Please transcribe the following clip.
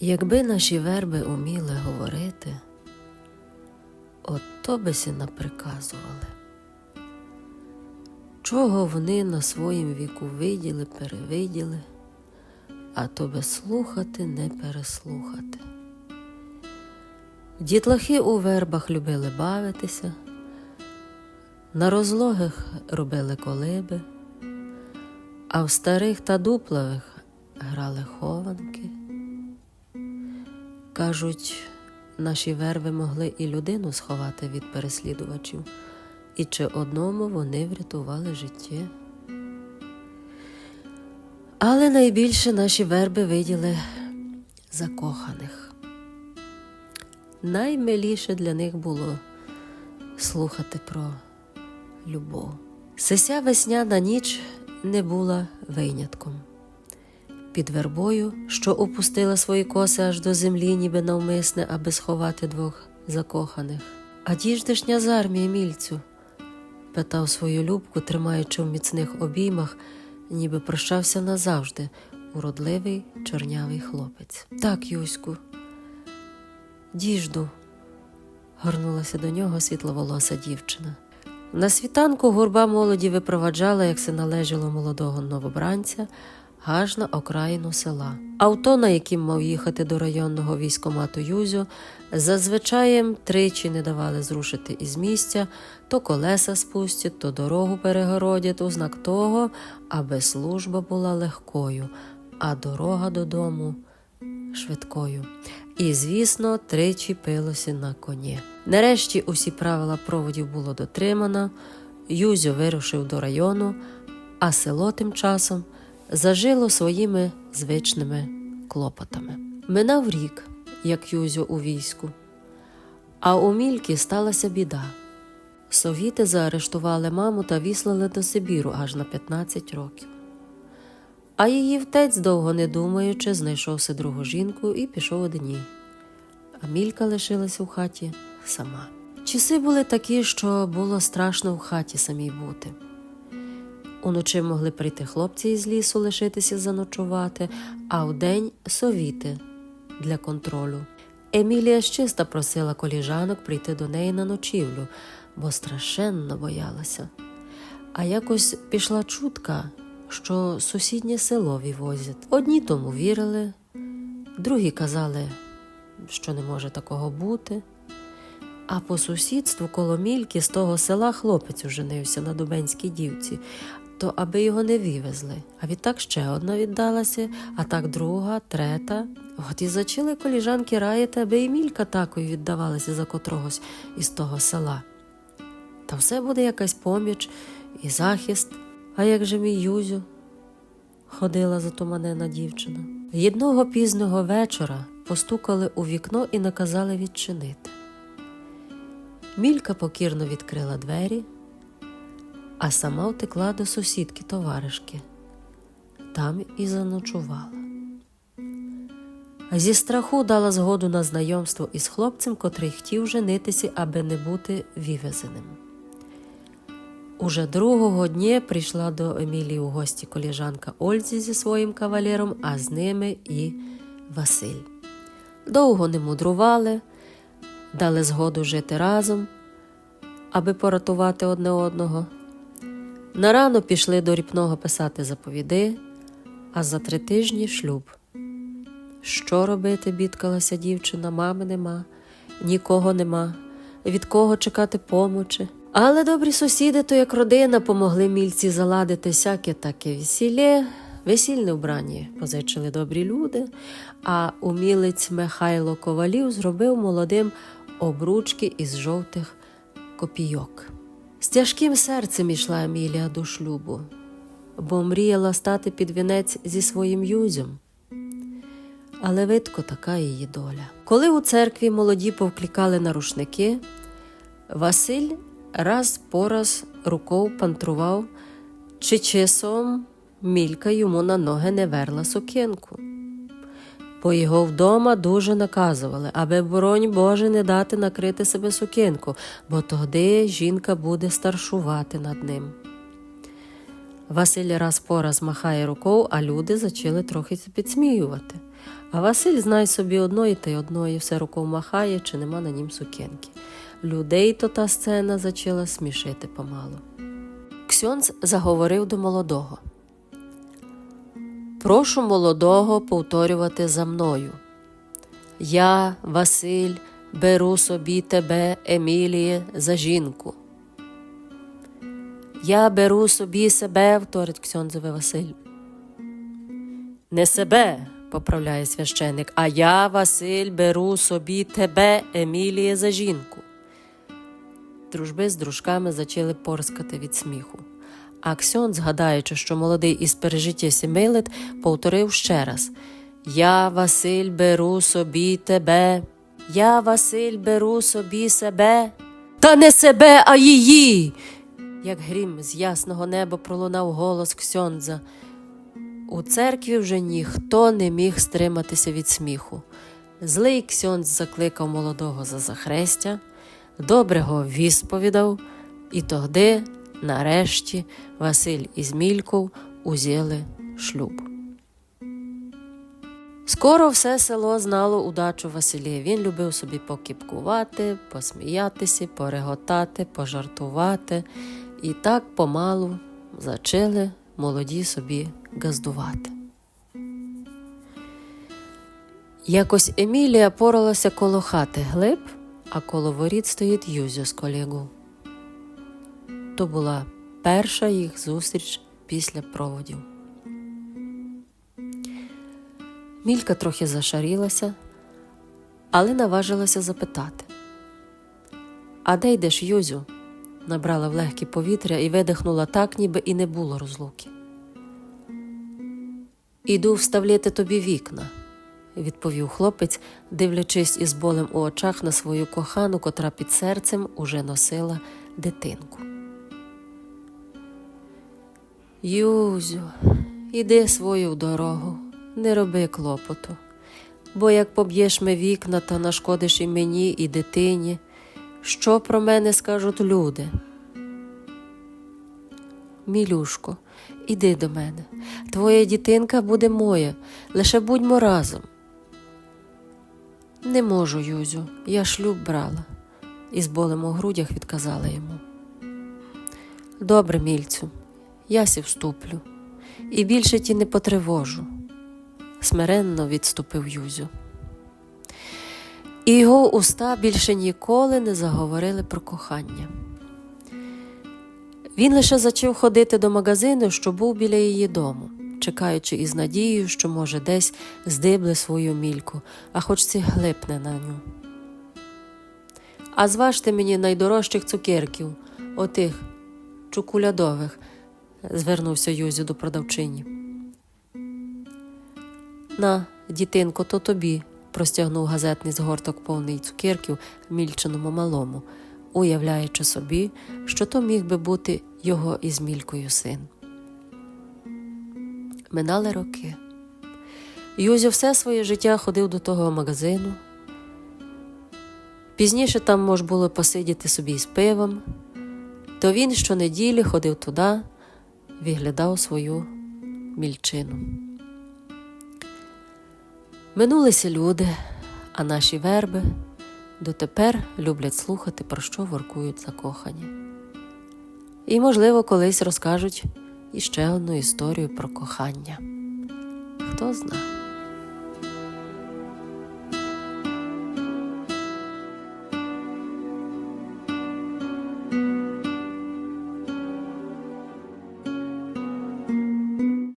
Якби наші верби уміли говорити, от то би сі наприказували. Чого вони на своїм віку виділи, перевиділи, а то би слухати, не переслухати. Дітлахи у вербах любили бавитися, на розлогих робили колиби, а в старих та дуплових грали хованки. Кажуть, наші верви могли і людину сховати від переслідувачів, і чи одному вони врятували життя. Але найбільше наші верби виділи закоханих. Наймиліше для них було слухати про любов. Сися весняна ніч не була винятком. Під вербою, що опустила свої коси аж до землі, ніби навмисне, аби сховати двох закоханих. А діждешня з армії, мільцю? питав свою любку, тримаючи в міцних обіймах, ніби прощався назавжди, уродливий чорнявий хлопець. Так, Юську, діжду, горнулася до нього світловолоса дівчина. На світанку гурба молоді випроваджала, як се належало молодого новобранця, аж на окраїну села. Авто, на яким мав їхати до районного військомату Юзю, зазвичаєм тричі не давали зрушити із місця, то колеса спустять, то дорогу перегородять у знак того, аби служба була легкою, а дорога додому швидкою. І, звісно, тричі пилося на коні. Нарешті усі правила проводів було дотримано, Юзю вирушив до району, а село тим часом зажило своїми звичними клопотами. Минав рік, як Юзю у війську, а у Мільки сталася біда. Совіти заарештували маму та віслали до Сибіру аж на 15 років. А її втець, довго не думаючи, знайшовся другу жінку і пішов одній. А Мілька лишилась у хаті сама. Часи були такі, що було страшно в хаті самій бути. Уночі могли прийти хлопці із лісу лишитися заночувати, а вдень совіти для контролю. Емілія щиста просила коліжанок прийти до неї на ночівлю, бо страшенно боялася. А якось пішла чутка, що сусіднє село вивозять. Одні тому вірили, другі казали, що не може такого бути. А по сусідству коло мільки з того села хлопець оженився на дубенській дівці, то аби його не вивезли. А відтак ще одна віддалася, а так друга, трета. От і зачали коліжанки раяти, аби і мілька такою віддавалася за котрогось із того села. Та все буде якась поміч і захист. А як же мій Юзю? ходила затуманена дівчина. Єдного пізного вечора постукали у вікно і наказали відчинити. Мілька покірно відкрила двері, а сама втекла до сусідки товаришки. Там і заночувала. Зі страху дала згоду на знайомство із хлопцем, котрий хотів женитися, аби не бути вивезеним. Уже другого дня прийшла до Емілії у гості коліжанка Ользі зі своїм кавалером, а з ними і Василь. Довго не мудрували, дали згоду жити разом, аби поратувати одне одного. На рано пішли до ріпного писати заповіди, а за три тижні шлюб. Що робити, бідкалася дівчина, мами нема, нікого нема, від кого чекати помочі. Але добрі сусіди, то як родина, помогли мільці заладити всяке таке весілля, весільне вбрання позичили добрі люди, а умілець Михайло Ковалів зробив молодим обручки із жовтих копійок. З тяжким серцем ішла Емілія до шлюбу, бо мріяла стати під вінець зі своїм юзем. Але видко така її доля. Коли у церкві молоді повклікали на рушники, Василь раз по раз рукою пантрував, чи часом мілька йому на ноги не верла сукенку. Бо його вдома дуже наказували, аби, боронь Боже, не дати накрити себе сукенку, бо тоді жінка буде старшувати над ним. Василь раз по раз махає рукою, а люди зачали трохи підсміювати. А Василь, знай собі одної та й одної, все рукою махає, чи нема на нім сукенки. Людей то та сцена зачала смішити помалу. Ксьонц заговорив до молодого. Прошу молодого повторювати за мною. Я, Василь, беру собі тебе, Еміліє, за жінку. Я беру собі себе, вторить Ксьонзове Василь. Не себе, поправляє священик, а я, Василь, беру собі тебе, Еміліє, за жінку. Дружби з дружками зачали порскати від сміху. А Ксьон, згадаючи, що молодий із пережиття сімейлит, повторив ще раз Я, Василь, беру собі тебе. Я, Василь, беру собі себе. Та не себе, а її. Як грім з ясного неба пролунав голос Ксьондза. У церкві вже ніхто не міг стриматися від сміху. Злий Ксьондз закликав молодого за захрестя, доброго вісповідав, і тогди, нарешті, Василь із Мільков узяли шлюб. Скоро все село знало удачу Василія. Він любив собі покіпкувати, посміятися, пореготати, пожартувати. І так помалу зачали молоді собі газдувати. Якось Емілія поралася коло хати глиб, а коло воріт стоїть Юзю з колегу. То була перша їх зустріч після проводів. Мілька трохи зашарілася, але наважилася запитати. А де йдеш, Юзю? набрала в легке повітря і видихнула так, ніби і не було розлуки. Іду вставляти тобі вікна, відповів хлопець, дивлячись із болем у очах на свою кохану, котра під серцем уже носила дитинку. Юзю, іди свою дорогу, не роби клопоту, бо як поб'єш ми вікна та нашкодиш і мені, і дитині, що про мене скажуть люди? Мілюшко, іди до мене. Твоя дітинка буде моя, лише будьмо разом. Не можу, Юзю, я шлюб брала, із болем у грудях відказала йому. Добре, мільцю, я сі вступлю, і більше ті не потривожу, смиренно відступив Юзю. І його уста більше ніколи не заговорили про кохання. Він лише зачав ходити до магазину, що був біля її дому, чекаючи із надією, що, може, десь здибле свою мільку, а хоч ці глипне на ню. А зважте мені найдорожчих цукерків, отих чокулядових, звернувся Юзю до продавчині. На, дітинко, то тобі, простягнув газетний згорток повний цукерків мільченому малому, уявляючи собі, що то міг би бути його із мількою син. Минали роки. Юзю все своє життя ходив до того магазину. Пізніше там мож було посидіти собі з пивом, то він щонеділі ходив туди, виглядав свою мільчину. Минулися люди, а наші верби дотепер люблять слухати, про що воркують закохані. І, можливо, колись розкажуть іще одну історію про кохання. Хто знає.